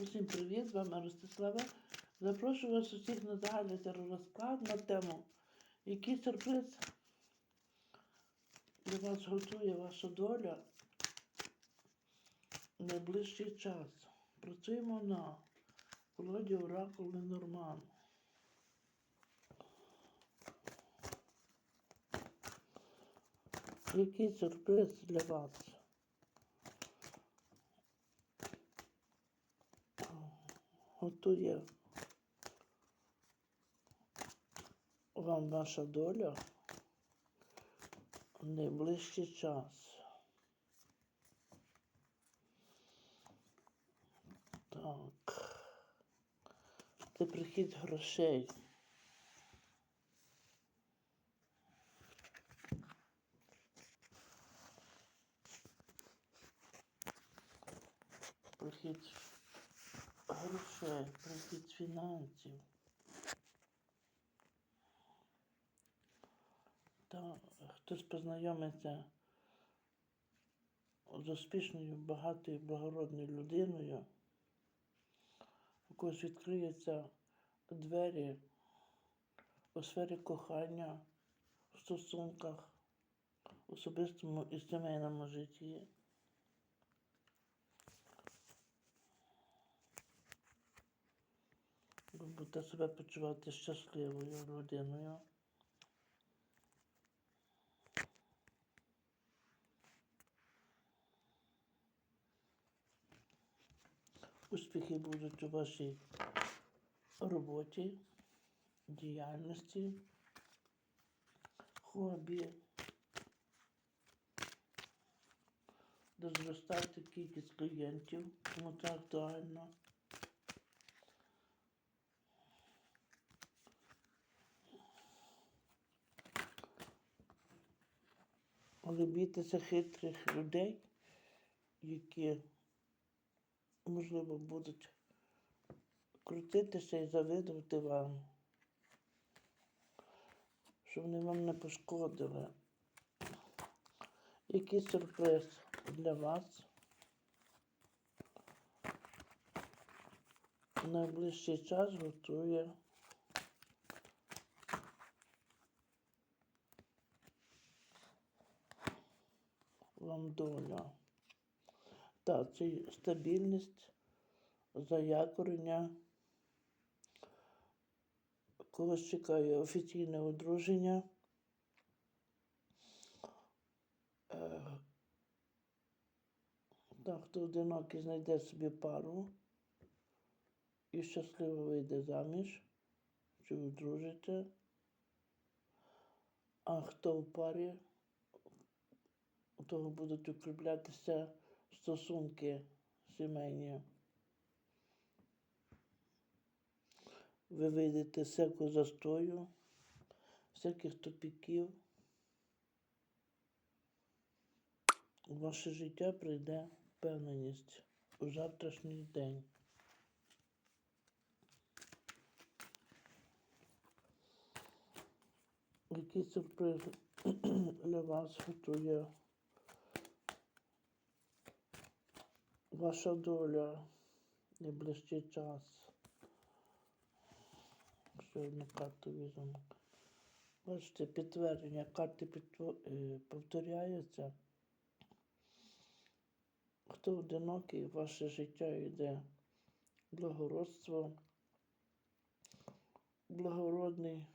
Усім привіт, з вами Ростислава. Запрошую вас усіх на загальний теророзклад на тему, який сюрприз для вас готує ваша доля в найближчий час. Працюємо на колоді Оракул Норман. Який сюрприз для вас? Готує вам ваша доля в найближчий час. Так. Це прихід грошей. Прихід грошей, прихід фінансів. Та хтось познайомиться з успішною, багатою, благородною людиною, у когось відкриються двері у сфері кохання, в стосунках, особистому і сімейному житті. Ви будете себе почувати щасливою людиною. Успіхи будуть у вашій роботі, діяльності, хобі. Де зростати кількість клієнтів, тому Але бійтеся хитрих людей, які, можливо, будуть крутитися і завидувати вам, щоб вони вам не пошкодили. Який сюрприз для вас найближчий час готує вам доля. Так, це стабільність, заякорення. Когось чекає офіційне одруження. Е, Так, хто одинокий знайде собі пару і щасливо вийде заміж чи одружиться. А хто в парі, того будуть укріплятися стосунки сімейні. Ви вийдете з всякого застою, всяких тупіків. У ваше життя прийде впевненість у завтрашній день. Який сюрприз для вас готує ваша доля найближчий час? Ще одну карту візьмемо. Бачите, підтвердження карти е, повторяються. Хто одинокий, ваше життя йде благородство, благородний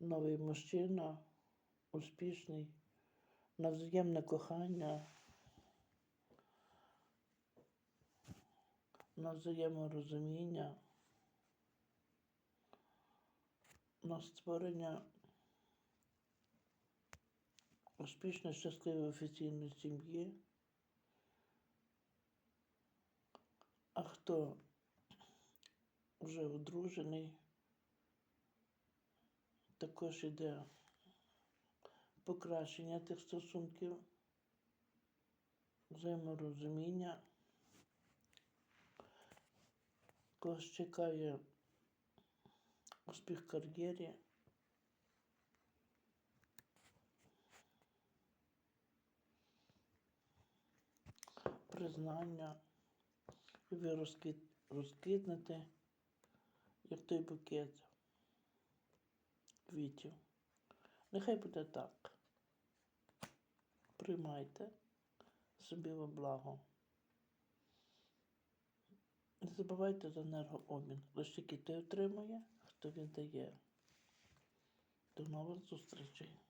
новий мужчина, успішний, на взаємне кохання, на взаєморозуміння, на створення успішної, щасливої офіційної сім'ї. А хто вже одружений, також іде покращення тих стосунків, взаєморозуміння. Когось чекає успіх кар'єрі. Признання І ви розквіт, розквітнете, як той букет квітів. Нехай буде так. Приймайте собі во благо. Не забувайте за енергообмін. Лише тільки отримує, хто віддає. До нових зустрічей.